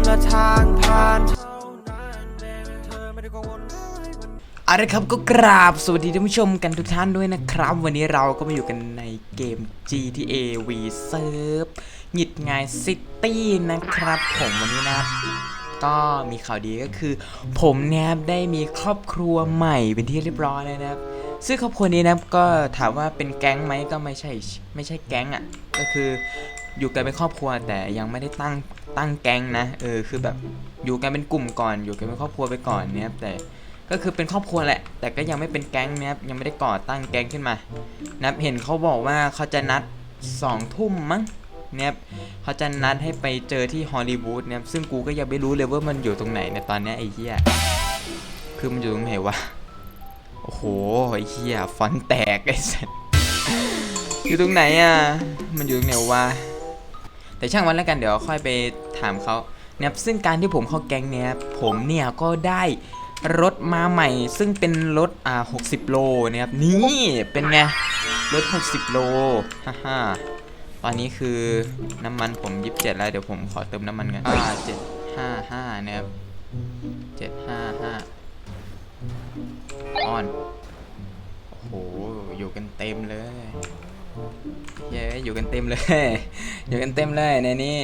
มและทางผ่านอะไรครับก็กราบสวัสดีท่านผู้ชมกันทุกท่านด้วยนะครับ วันนี้เราก็มาอยู่กันในเกม GTA V Serve หยิดงายซิตี้นะครับ ผมวันนี้นะก็มีข่าวดีก็คือ ผมเนี่ยครับได้มีครอบครัวใหม่เป็นที่เรียบร้อยแล้วนะครับ ซึ่งครอบครัวนี้นะครับก็ถามว่าเป็นแก๊งไหมก็ไม่ใช่ไม่ใช่แก๊งอะก็คือ อยู่กันเป็นครอบครัวแต่ยังไม่ได้ตั้งตั้งแก๊งนะเออคือแบบอยู่กันเป็นกลุ่มก่อน อยู่กันเป็นครอบครัวไปก่อนเนี่ยแต่ก็คือเป็นครอบครัวแหละ แต่ก็ยังไม่เป็นแก๊งนะครับยังไม่ได้ก่อตั้งแก๊งขึ้นมานับเห็นเขาบอกว่าเขาจะนัดสองทุ่มมั้งเนะครับเขาจะนัดให้ไปเจอที่ฮอลลีวูดนะครับซึ่งกูก็ยังไม่รู้เลยว่ามันอยู่ตรงไหนในตอนนี้ไอ้เหี้ยคือมันอยู่ตรงไหนวะโอ้โหไอ้เหี้ยฟอนแตกไอ้สัสอยู่ตรงไหนอะ มันอยู่ตรงไหนวะ แต่ช่างวันแล้วกันเดี๋ยวค่อยไปถามเขาเนะครับซึ่งการที่ผมเข้าแก๊งเนี่ยผมเนี่ยก็ได้รถมาใหม่ ซึ่งเป็นรถอ่า60 โลนะครับนี่เป็นไงรถ 60 โลฮ่าฮ่าตอนนี้คือน้ำมันผม 27 แล้วเดี๋ยวผมขอเติมน้ำมันกันอ่า755นะครับ755ออนโอ้โหอยู่กันเต็มเลย เย้อยู่กันเต็มเลย อยู่กันเต็มเลยในนี้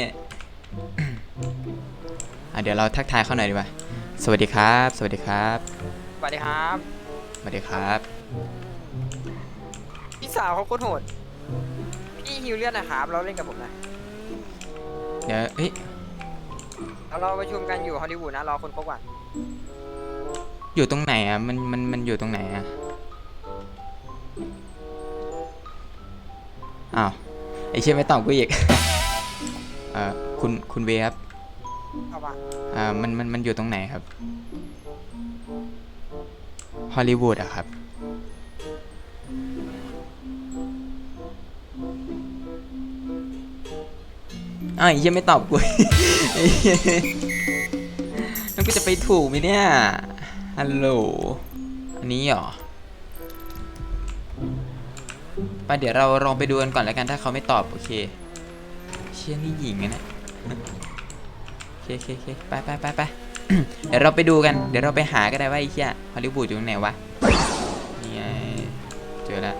อะเดี๋ยวเราทักทายเขาหน่อยดีกว่า สวัสดีครับ สวัสดีครับ สวัสดีครับ สวัสดีครับ พี่สาวเขาโคตรโหด พี่ฮิวเลียนนะครับ เราเล่นกับผมนะ เดี๋ยวเอ้ยเราเราประชุมกันอยู่ฮอลลีวูดนะรอคนครบก่อนอยู่ตรงไหนอะ มัน มัน มันอยู่ตรงไหนอะ อ้าวไอเชี่ยไม่ตอบกูอีก เอ่อคุณคุณเวครับเอาปะอ่ามันมันมันอยู่ตรงไหนครับฮอลลีวูดอะครับ อ้าวไอ้เหี้ยังไม่ตอบกู ไอ้เหี้ยแล้วกูจะไปถูกไหมเนี่ย ฮัลโหล อันนี้เหรอ ไปเดี๋ยวเราลองไปดูกันก่อนแล้วกันถ้าเขาไม่ตอบโอเค เชี่ยนี่หญิงนะโอเคโอเคโอเคไปไปไปไปเดี๋ยวเราไปดูกัน เดี๋ยวเราไปหาก็ได้ว่าไอ้เชี่ยฮอลลีวูดอยู่ตรงไหนวะ นี่ไงเจอแล้ว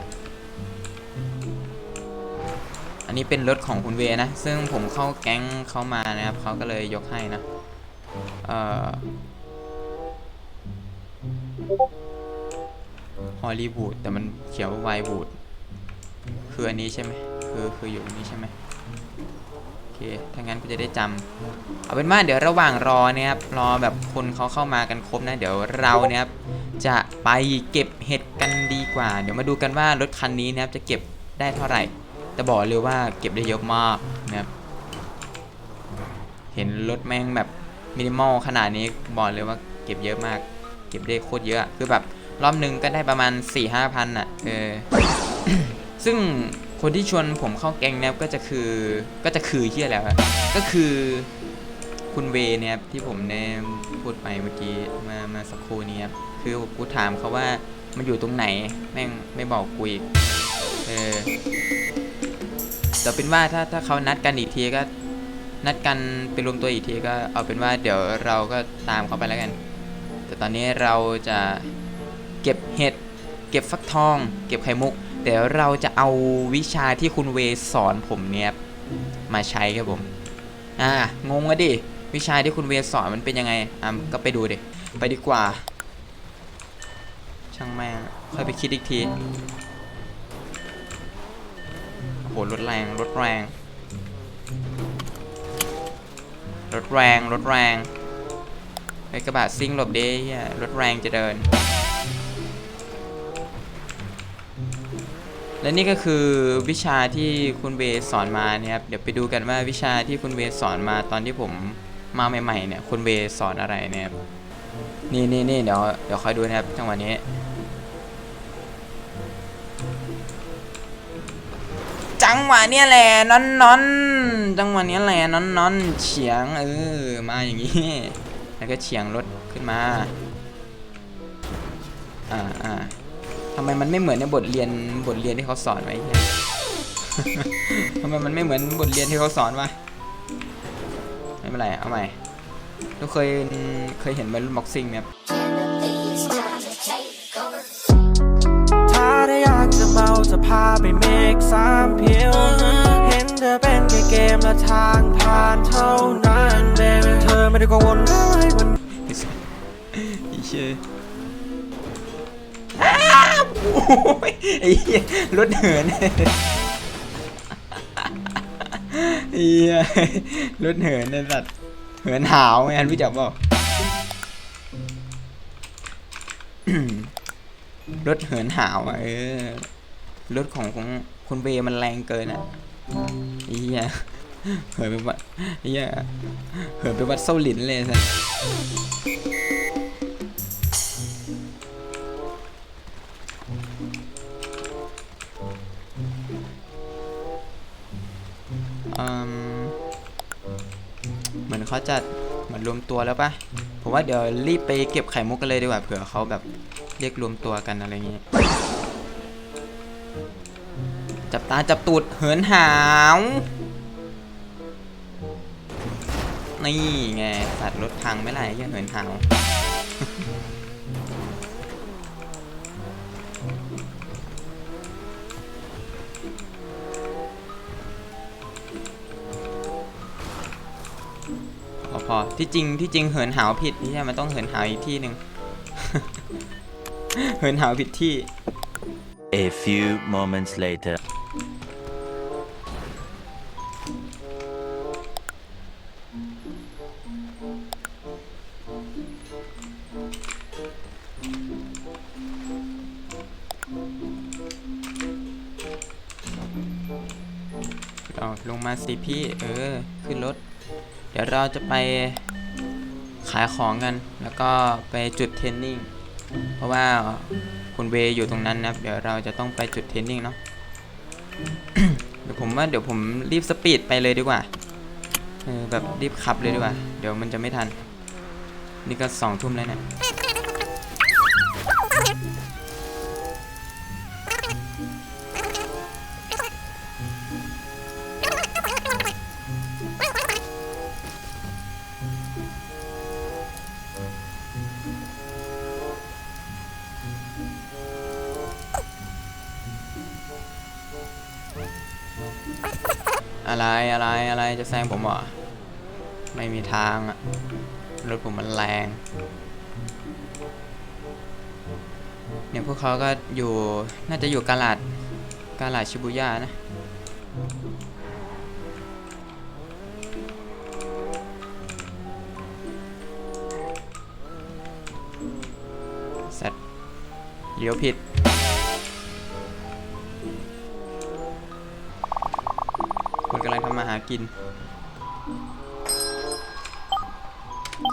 อันนี้เป็นรถของคุณเวนะ ซึ่งผมเข้าแก๊งเขามานะครับ เขาก็เลยยกให้นะ เอ่อ ฮอลลีวูดแต่มันเขียวไววูด คืออันนี้ใช่ไหมคือคืออยู่อันนี้ใช่ไหมโอเคถ้างั้นก็จะได้จำเอาเป็นว่าเดี๋ยวระหว่างรอเนี่ยครับรอแบบคนเขาเข้ามากันครบนะ เดี๋ยวเราเนี่ยครับจะไปเก็บเห็ดกันดีกว่า เดี๋ยวมาดูกันว่ารถคันนี้นะครับจะเก็บได้เท่าไหร่ แต่บอกเลยว่าเก็บได้เยอะมากนะครับเห็นรถแม่งแบบมินิมอลขนาดนี้บอกเลยว่าเก็บเยอะมาก เก็บได้โคตรเยอะคือแบบรอบหนึ่งก็ได้ประมาณ4ี่ห้าพันอะเออ ซึ่งคนที่ชวนผมเข้าแก๊งเนี่ยก็จะคือก็จะคือที่อะไรวะก็คือคุณเวเนี่ยครับที่ผมได้พูดไปเมื่อกี้มื่อเมื่อสักครู่นี้ครับคือกูถามเขาว่ามันอยู่ตรงไหนแม่งไม่บอกกูอีกเออแต่เป็นว่าถ้าถ้าเขานัดกันอีกทีก็นัดกันไปรวมตัวอีกทีก็เอาเป็นว่าเดี๋ยวเราก็ตามเขาไปแล้วกัน แต่ตอนนี้เราจะเก็บเห็ด เก็บฟักทอง เก็บไข่มุก เดี๋ยวเราจะเอาวิชาที่คุณเวสอนผมเนี่ยมาใช้ครับผม อ่างงอะดิ วิชาที่คุณเวสอนมันเป็นยังไง อะก็ไปดูดิ ไปดีกว่า ช่างแม่งค่อยไปคิดอีกที โอ้โหรถแรงรถแรงรถแรงรถแรงไอ้กระบะซิ่งหลบเด้รถแรงจะเดิน และนี่ก็คือวิชาที่คุณเวสอนมาเนี่ยครับเดี๋ยวไปดูกันว่าวิชาที่คุณเวสอนมาตอนที่ผมมาใหม่ๆเนี่ยคุณเวสอนอะไรเนี่ยครับนี่นี่นี่เดี๋ยวเดี๋ยวคอยดูนะครับจังหวะนี้จังหวะเนี้ยแหละนอนนอนจังหวะเนี้ยแหละนอนนอนเฉียงเออมาอย่างงี้แล้วก็เฉียงรถขึ้นมาอ่าอ่าำไมมันไม่เหมือนในบทเรียนบทเรียนที่เขาสอนไว้เนี่ยทำไมมันไม่เหมือนบทเรียนที่เขาสอนวะไม่เป็นไรเอาใหม่ทุกเคยเคยเห็นวัยรุ่นบ็อกซิ่งไหมครับถ้าได้อยากจะเมาจะพาไปเมกสามเพียวเห็นเธอเป็นแค่เกมและทางผ่านเท่านั้น baby เธอไม่ได้กังวลอะไรวันไอ้สัสไอ้เชี่ยอ้าว โอ้ยไอ้เหี้ยรถเหินไอ้เหี้ยรถเหินไอ้สัตว์เหินหาวไงรู้จักเปล่ารถเหินหาวอะเออรถของของคุณเบมันแรงเกินอะไอ้เหี้ยเหินไปวัดไอ้เหี้ยเหินไปวัดเส้าหลินเลยสัส เหมือนเขาจะเหมือนรวมตัวแล้วปะผมว่าเดี๋ยวรีบไปเก็บไข่มุกกันเลยดีกว่าเผื่อเขาแบบเรียกรวมตัวกันอะไรอย่างงี้จับตาจับตูดเหินหาว นี่ไงสัตว์รถพังไม่ไรยังเหินหาว อพอที่จริงที่จริงเหินหาวผิดนี่ใช่มันต้องเหินหาวอีกที่หนึ่งเหินหาวผิดที่ A few moments later. เอาลงมาสิพี่ เออ ขึ้นรถ เดี๋ยวเราจะไปขายของกัน แล้วก็ไปจุดเทรนนิ่ง เพราะว่าคุณเวย์อยู่ตรงนั้นนะเดี๋ยวเราจะต้องไปจุดเทรนนิ่งเนาะ เดี๋ยวผมว่าเดี๋ยวผมรีบสปีดไปเลยดีกว่าเออแบบรีบขับเลยดีกว่า เดี๋ยวมันจะไม่ทัน นี่ก็สองทุ่มแล้วเนี่ย อะไรจะแซงผมเหรอไม่มีทางอะรถผมมันแรงเนี่ยพวกเขาก็อยู่น่าจะอยู่กาลาดกาลาดชิบุย่านะสัตว์เลี้ยวผิด คุณกำลังทำมาหากิน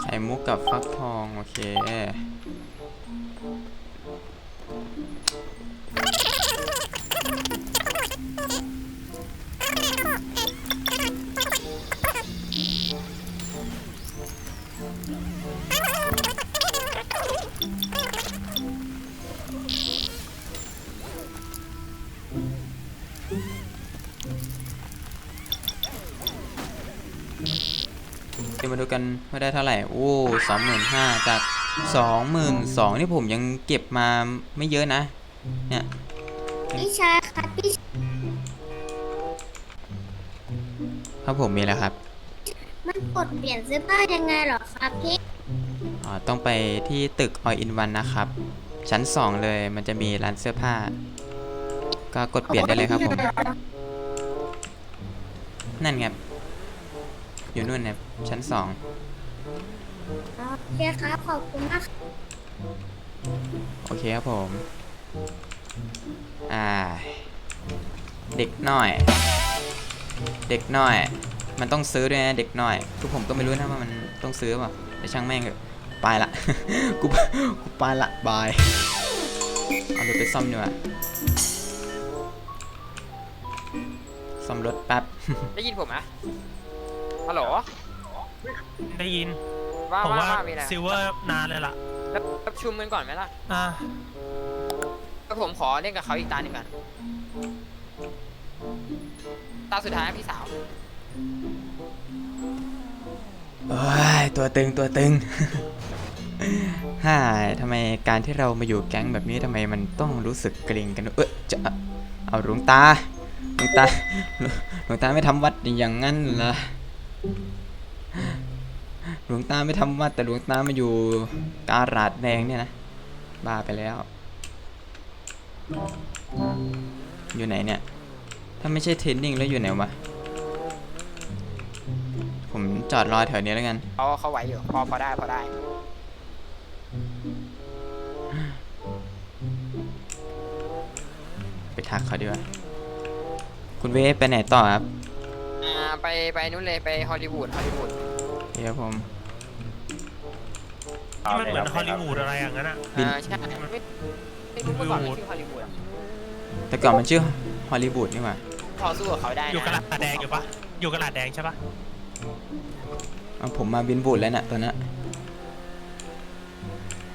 ไข่มุกกับฟักทอง โอเค ดี๋ยวมาดูกันว่าได้เท่าไหร่ โอ้สองหมื่นห้าจากสองหมื่นสองนี่ผมยังเก็บมาไม่เยอะนะ เนี่ย พี่ชายครับพี่ครับผมมีแล้วครับ มันกดเปลี่ยนเสื้อผ้ายังไงเหรอครับพี่อ๋อต้องไปที่ตึก All in One นะครับ ชั้น2เลยมันจะมีร้านเสื้อผ้า ก็กดเปลี่ยนได้เลยครับผม นั่นไง อยู่นู่นเนี่ยชั้น2โอเคครับ ขอบคุณมากครับโอเคครับผม อ่า เด็กน้อย เด็กน้อย มันต้องซื้อด้วยนะเด็กน้อยทุกผมก็ไม่รู้นะว่ามันต้องซื้อเปล่าแต่ช่างแม่งเถอะไปละ กูกูไปละบายเอารถไปซ่อมดีกว่าซ่อมรถแป๊บ ได้ยินผมไหม ฮัลโหลได้ยิน ว่าผมว่าว่าว่ามีอะไรซิลเวอร์นานเลยล่ะ แล้วประชุมกันก่อนไหมล่ะอ่าแล้วผมขอเล่นกับเขาอีกตาหนึ่งก่อนตาสุดท้ายนะพี่สาวโอ้ยตัวตึงตัวตึง ฮ่าทำไมการที่เรามาอยู่แก๊งแบบนี้ทำไมมันต้องรู้สึกเกรงกันด้วยเออจะเอาหลวงตาหลวงตาหลวงตาไม่ทำวัดอย่างนั้นเหรอ หลวงตาไม่ทำวัดแต่หลวงตามาอยู่การาดแดงเนี่ยนะ บ้าไปแล้ว อยู่ไหนเนี่ย ถ้าไม่ใช่เทรนนิ่งแล้วอยู่ไหนวะ ผมจอดรอแถวนี้แล้วกัน เขาเขาไหวอยู่พอพอได้พอได้ไปทักเขาดีกว่า คุณเวฟไปไหนต่อครับอ่า ไปไปนู่นเลยไปฮอลลีวูดฮอลลีวูดเดี๋ยวผม ที่มันเหมือนฮอลลีวูดอะไรอย่างนั้นอะบิน อ่าใช่ไม่ไม่รู้เมื่อก่อนมันชื่อฮอลลีวูดอะแต่ก่อนมันชื่อฮอลลีวูดนี่หว่าพอสู้กับเขาได้นะอยู่กระดาษแดงอยู่ปะอยู่กระดาษแดงใช่ปะเอาผมมาบินบูดแล้วน่ะตอนนั้น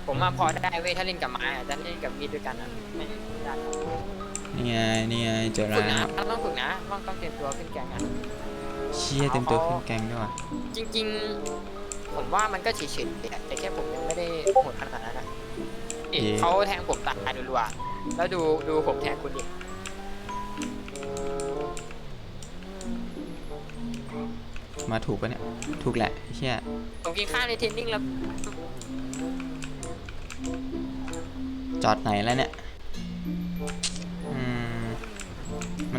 ผมมาพอได้เว้ยถ้าเล่นกับไม้อะจะเล่นกับมีดด้วยกันอะไม่ได้นี่ไงนี่ไงเจอฝึกแล้นะวต้องฝึกนะต้องต้องเตรียมตัวขึ้นแกงอะ เชี่ยเต็มตัวขึ้นแกงด้วยว่ะจริง ๆ ผมว่ามันก็เฉยๆแต่แต่แค่ผมยังไม่ได้โหดขนาดนั้นนะเอ๊ะเขาแทงผมตายรัวๆแล้วดูดูผมแทงคุณดิมาถูกปะเนี่ย ถูกแหละเชี่ยผมกินข้าวในเทรนนิ่งแล้วจอดไหนแล้วเนี่ย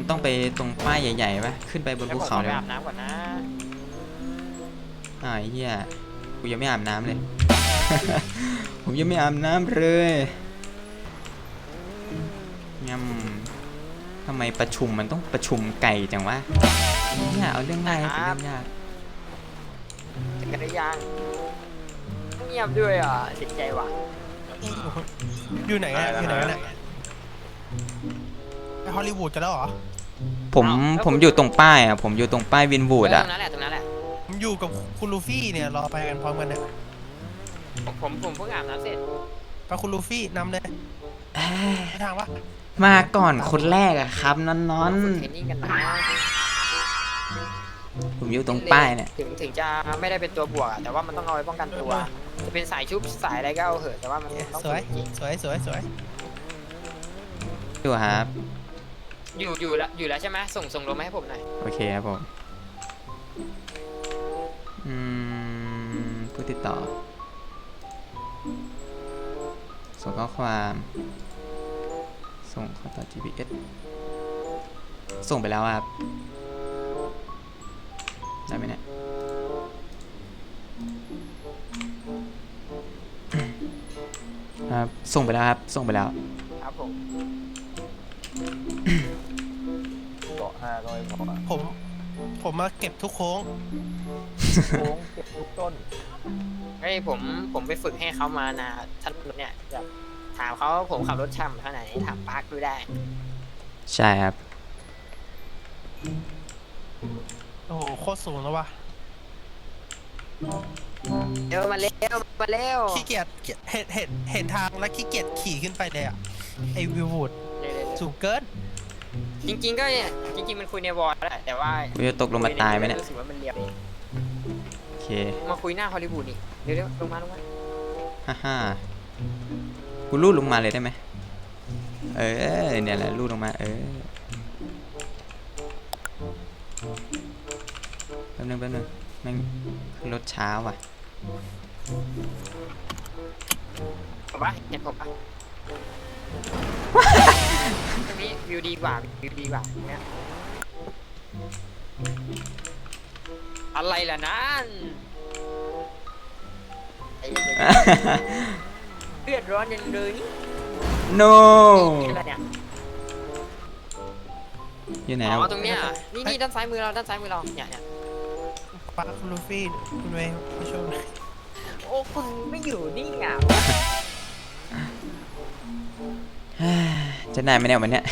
มันต้องไปตรงป้ายใหญ่ๆปะขึ้นไปบนแล้วภูผมเขาขอเลไปยอาบน้ำก่อนนะอ่าวไอ้เหี้ยกูยังไม่อาบน้ำเลย ผมยังไม่อาบน้ำเลยยำทำไมประชุมมันต้องประชุมไก่จังวะเนี่ยเอาเรื่องง่ายให้เป็นเรื่องยากถึงกันหรือยังเงียบด้วยอะเสียใจว่ะอยู่ไหนอะอยู่ไหนกันเนี่ยไปฮอลลีวูดกันแล้วเหรอ ผมผมอยู่ตรงป้ายอะผมอยู่ตรงป้ายวินบูดเอออะ ตรงนั้นแหละตรงนั้นแหละผมอยู่กับคุณลูฟี่เนี่ยรอไปกันพร้อมกันเนี่ยผมผมผมเพิ่งอาบน้ำเสร็จไปคุณลูฟี่นำเลยไปทางปะมาก่อนคนแรกอะครับนอนนอนฝึกเทรนนิ่งกันนะผมอยู่ตรงป้ายเนี่ย ถึงถึงจะไม่ได้เป็นตัวบวกอะแต่ว่ามันต้องเอาไว้ป้องกันตัว จะเป็นสายชุบสายอะไรก็เอาเหอะแต่ว่ามันต้องสวยฝึกจริงสวยสวยสวยอยู่ครับ อยู่อยู่แล้วอยู่แล้วใช่ไหมส่งส่งลงมาให้ผมหน่อยโอเคครับผมอืมผู้ติดต่อ ส่งข้อความ ส่งข้อต่อ GPS ส่งไปแล้วครับ ได้ไหมเนี่ย ครับ ส่งไปแล้วครับ ส่งไปแล้ว ครับผมผม ผมมาเก็บทุกโค้งเฮ้ยผมผมไปฝึกให้เขามานะท่านเนี่ยแบบถามเขาผมขับรถช่ำเท่าไหนถามปาร์คดูได้ ใช่ครับ โอ้โหโคตรสูงแล้ววะเร็วมาเร็วมาเร็วขี้เกียจเห็นเห็นเห็นทางแล้วขี้เกียจขี่ขึ้นไปเลยอะไอวิววูดเร็วเร็วเร็วสูงเกิน จริงๆก็เนี่ยจริงๆมันคุยในวอลแหละแต่ว่ากูจะตกลงมาตายไหมเนี่ยรู้สึกว่ามันเรียวดีโอเคมาคุยหน้าฮอลลีวูดนี่เร็วๆลงมาลงมาฮ่าฮ่ากูรูดลงมาเลยได้ไหมเออเนี่ยแหละรูดลงมา เออแป๊บนึงแป๊บนึงแม่งขึ้นรถช้าว่ะผมปะเห็นผมปะตรง นี้วิวดีกว่าวิวดีกว่าเนี่ยอะไรล่ะนั่นไอ้เหี้ยเลือดร้อนยังเลย no นี่อะไรเนี่ยอยู่ไหนอ๋อะอตรงเนี้ยเหรอนี่นี่ด้านซ้ายมือเราด้านซ้ายมือเราเนี่ยเนี่ยปาคุณลูฟี่คุณเวย์ผู้ชม โอ้คุณไม่อยู่นี่อะ จะได้ไหมเนี่ยวันเนี้ย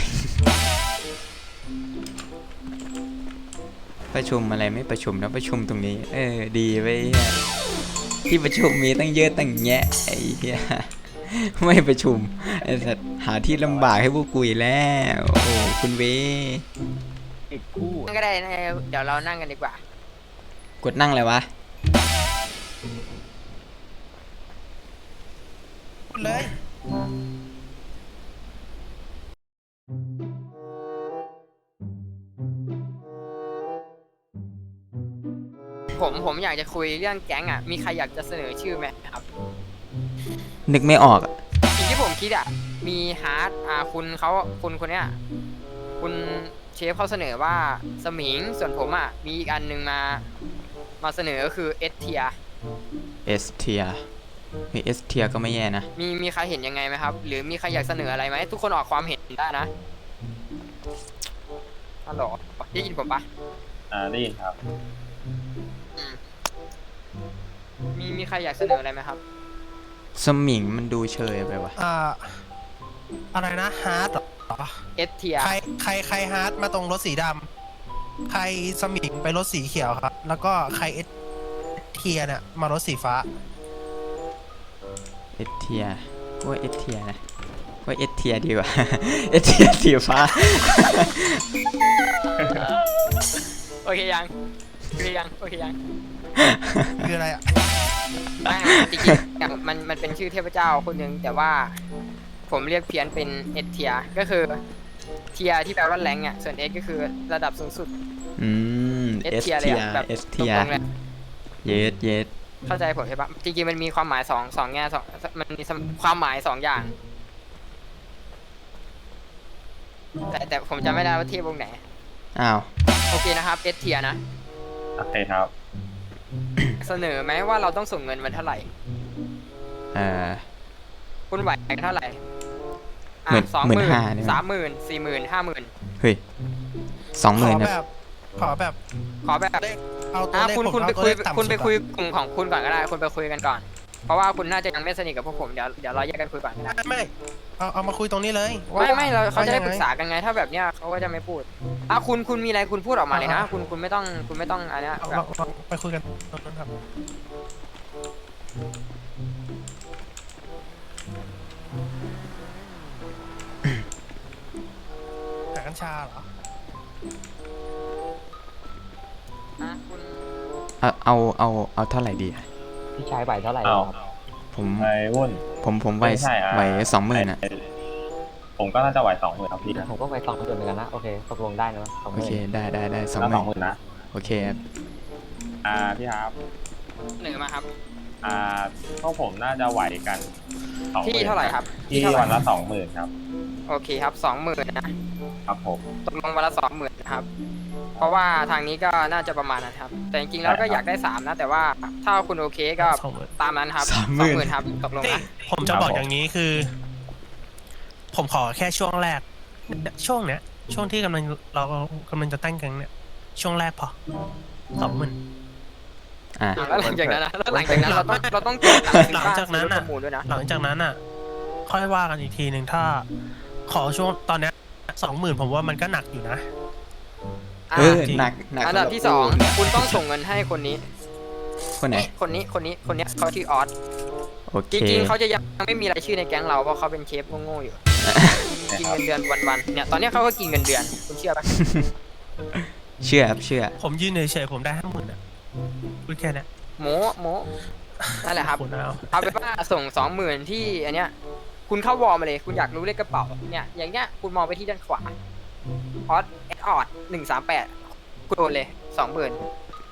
ประชุมอะไรไม่ประชุมนะประชุมตรงนี้ เออ ดีไว้ที่ประชุมมีตั้งเยอะตั้งแยะไอ้เหี้ยไม่ประชุมไอ้สัตว์หาที่ลำบากให้พวกกุยแล้ว โอ้คุณเวติดคู่นั่งก็ได้นะเดี๋ยวเรานั่งกันดีกว่า กดนั่งเลยวะกดเลย ผมผมอยากจะคุยเรื่องแก๊งอะ มีใครอยากจะเสนอชื่อไหมครับนึกไม่ออกอะสิ่งที่ผมคิดอะ มีฮาร์ดอ่าคุณเขาคุณคนเนี้ยคุณเชฟเขาเสนอว่าสมิงส่วนผมอะ มีอีกอันหนึงมา มาเสนอก็คือเอสเทีย เอสเทียมีเอสเทียก็ไม่แย่นะ มีมีใครเห็นยังไงไหมครับ หรือมีใครอยากเสนออะไรไหมทุกคนออกความเห็นได้นะฮัลโหลได้ยินผมปะอ่าได้ยินครับ มีมีใครอยากเสนออะไรไหมครับ สมิงมันดูเชยไปวะอ่าอะไรนะฮาร์ดเหรอเอสเทียใครใครใครฮาร์ดมาตรงรถสีดำใครสมิงไปรถสีเขียวครับ แล้วก็ใครเอสเทียเนี่ยมารถสีฟ้าเอสเทียว่าเอสเทียนะว่าเอสเทียดีกว่าเอสเทียสีฟ้าโอเคยังโอเคยังโอเคยังคืออะไรอะ ไม่จริงๆอย่างมันมันเป็นชื่อเทพเจ้าคนหนึ่งแต่ว่าผมเรียกเพี้ยนเป็นเอสเทียก็คือเทียที่แปลว่าแรงอะส่วนเอสก็คือระดับสูงสุด อืมเอเอสสเทียเลเทียยอะแบบเอสตเทียรงๆเลยเยสเยสเข้าใจผมใช่ปะจริงๆมันมีความหมายสองสองแง่สองมันมีความหมายสองอย่าง แต่แต่ผมจำไม่ได้ว่าเทียบวงไหน อ้าว โอเคนะครับเอสเทียนะ โอเคครับ เสนอไหมว่าเราต้องส่งเงินมันเท่าไหร่เอ่อคุณไหวเท่าไหร่หมื่นสองหมื่หนมื่นห้าเนี่ย สามหมื่นสี่หมื่นห้าหมื่นเฮ้ยสองหขมื่อนนะแบบ ขอแบบขอแบบ เลขเอาตัวอะเลขคุณผมคุณเอาไปตัวคุยเลขต่ำคุณไปสุดคุยอะกลุ่มของคุณก่อนก็ได้ คุณไปคุยกันก่อน เพราะว่าคุณน่าจะยังไม่สนิทกับพวกผมเดี๋ยวเดี๋ยวเราแยกกันคุยก่อนก็ได้ไม่ไม่เอาเอามาคุยตรงนี้เลยว่ไม่ไม่เราเขาจะได้ว่ปรึกษากันไง ถ้าแบบเนี้ยเขาก็จะไม่พูดอะคุณคุณมีอะไรคุณพูดออกมาเลยนะ คุณคุณไม่ต้องคุณไม่ต้องอันเนี้ยเอาแบบเอาเอาไปคุยกันตรงนั้นครับแต่กัญชาเหรออะคุณเอาเอาเอาเอาเท่าไหร่ดีอะ พี่ชายไหวเท่าไหร่อ้าว ครับผมไอ้วุ่น ผมผมไหวไม่ใช่อะ ไหวสองหมื่นอะไผมก็น่าจะไหวสองหมื่นครับพี่ผมก็ไหวสองหมื่นเหมือนกันนะโอเคตกลงได้นะสองหโอมื่นเคได้ได้ได้สองแล้วหสมื่องหมื่นนนะโอเคครับอ่าพี่ครับเสนอมาครับ อ่าพวกผมน่าจะไหวกันสองหที่มื่นเท่าไหร่ครับที่เท่าไหร่วันละสองหมื่นครับ โอเคครับสองหมื่นนะครับผมตกลงวันละสองหมื่นนะครับเพ ราะว่าทางนี้ก็น่าจะประมาณนั้นครับ แต่จริงๆแล้วก็อยากได้สามนะ แต่ว่าถ้าคุณโอเคก็สองหมื่นตามนั้นครับสามหมื่นครับตกลงนี่นะผมจะบอกอย่างนี้คือ ผมขอแค่ช่วงแรก ช่วงเนี้ย ช่วงที่กำลังเรากำลังจะตั้งแกังเนี่ย ช่วงแรกพอสองหมื่นอะแล้วหลังจากนั้นนะแล้วหลังจากนั้นเราต้องเราต้องเก็บตังค์ซื้อหลังบ้านจากนั้นซื้อรถน่ะประมูลด้วยนะหลังจากนั้นอะ ค่อยว่ากันอีกทีหนึ่งถ้า ขอช่วงตอนเนี้ยสองหมื่นผมว่ามันก็หนักอยู่นะ อะเออจริง หนักหนักอันดับที่สองคุณต้องส่งเงินให้คนนี้ คนไหน คนนี้คนนี้คนนี้เขาชื่อออสโอจเคริงๆเขาจะยังไม่มีรายชื่อในแก๊งเราเพราะเขาเป็นเชฟโง่ๆอยู่กินเงินเดือนวันๆเนี่ยตอนเนี้ยเขาก็กินเงินเดือนคุณเชื่อปะเชื่อครับเชื่อ ผมยืนเฉยๆผมได้ห้าหมื่นอะพูดแค่เนี้ยโมโมนั่นแหละครับคุณเอาเอาเป็นว่าส่งสองหมื่นที่อันเนี้ยคุณเข้าวอลมาเลย คุณอยากรู้เลขกระเป๋าเนี่ยอย่างเงี้ยคุณมองไปที่ด้านขวา ออสเอออดหนึ่งสามแปดคุณโอนเลยสองหมื่น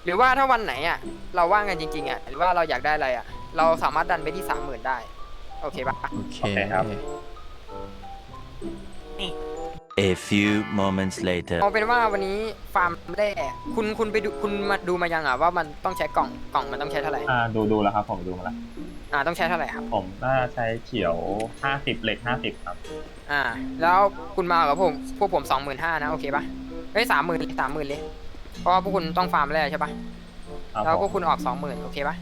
หรือว่าถ้าวันไหนอะ เราว่างกันจริงๆอะ หรือว่าเราอยากได้อะไรอะ เราสามารถดันไปที่สามหมื่นได้ โอเคปะ โอเค โอเคครับ A few moments later. เอาเป็นว่าวันนี้ฟาร์มแร่คุณคุณไปดูคุณมาดูมายังอะว่ามันต้องใช้กล่องกล่องมันต้องใช้เท่าไหร่ อ่าดูดูแล้วครับผมดูมาแล้ว อ่าต้องใช้เท่าไหร่ครับ ผมน่าใช้เขียวห้าสิบเหล็กห้าสิบครับ อ่า แล้วคุณมากับผมพวกผมสองหมื่นห้านะโอเคปะเฮ้ยสามหมื่นเลยสามหมื่นเลยเพราะว่าพวกคุณต้องฟาร์มแร่ใช่ปะครับแล้วผพวมกคุณออกสองหมื่นโอเคปะ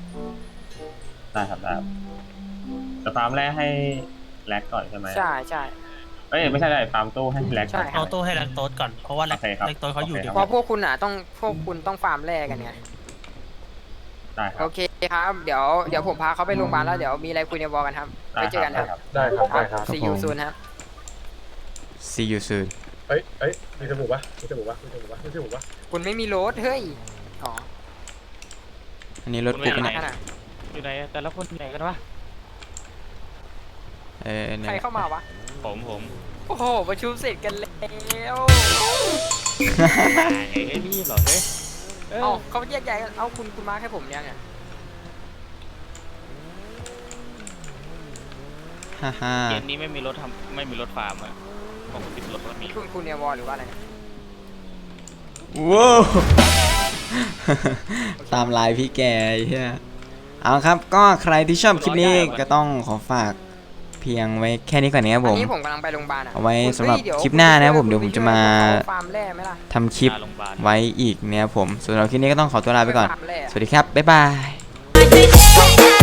ได้ครับได้ครับจะฟาร์มแรกให้แลกก่อนใช่ไหมใช่ใช่ เอ้ยไม่ใช่ได้ฟาร์มตู้ให้แลกก่อน ใช่เอาตู้ให้แลคโตสก่อน เพราะว่าแลคโอเคครับแลคโตสเขาอยู่โอเคเดียวเพราะพวกคุณอะต้องพวกคุณต้องฟาร์มแร่กันไง ได้ครัโอบ เคครับ เดี๋ยวเดี๋ยวผมพาเขาไปโรงพยาบาลแล้วเดี๋ยวมีอะไรคุยในวอลกันครับได้ไว้เจอกันคครัรับบได้ครับได้ครับได้ครับ ซีอูซูนครับ see you soon เอ้ยเอ้ยมีจมูกปะมีจมูกปะมีจมูกปะมีจมูกปะคุณไม่มีรถเฮ้ยอ๋ออันนี้รถกูปะเนี่ยขนาดอยู่ไหนแต่ละคนอยู่ไหนกันวะเออเนี่ใครยเข้ามาวะ ผมผมโอ้โหประชุมเสร็จกันแล้ว ไอ้นี่เหรอเฮ้ย เออเอ้าเขาแยกย้ายกันเอ้าคุณคุณมาร์คให้ผมยังเนี่ยฮ่าฮ่าเกมนี้ไม่มีรถทำไม่มีรถฟาร์มอะปกติรถก็มี คุณคุณเนี่ยวอลหรือว่าอะไรเนี่ยว้าว ตามลายพี่แกไอ้เฮียเอาครับก็ใครที่ชอบคลิปนี้ก็ต้องขอฝาก เพียงไว้แค่นี้ก่อนนะครับผอันมนี้ผมกำลังไปโรงพยาบาลอะเอาไว้คุณสำหรับเฮ้ยเดี๋ยวคลิปหน้านะครับณผมเดี๋ยวผมจะมาฟาร์มแร่ไหมล่ะทำคลิปหาโรงพยาบาล ไว้อีกเนี่ยผมส่วนเราคลิปนี้ก็ต้องขอตัวลาไปก่อน ฟาร์มแร่ สวัสดีครับ บ๊ายบาย Take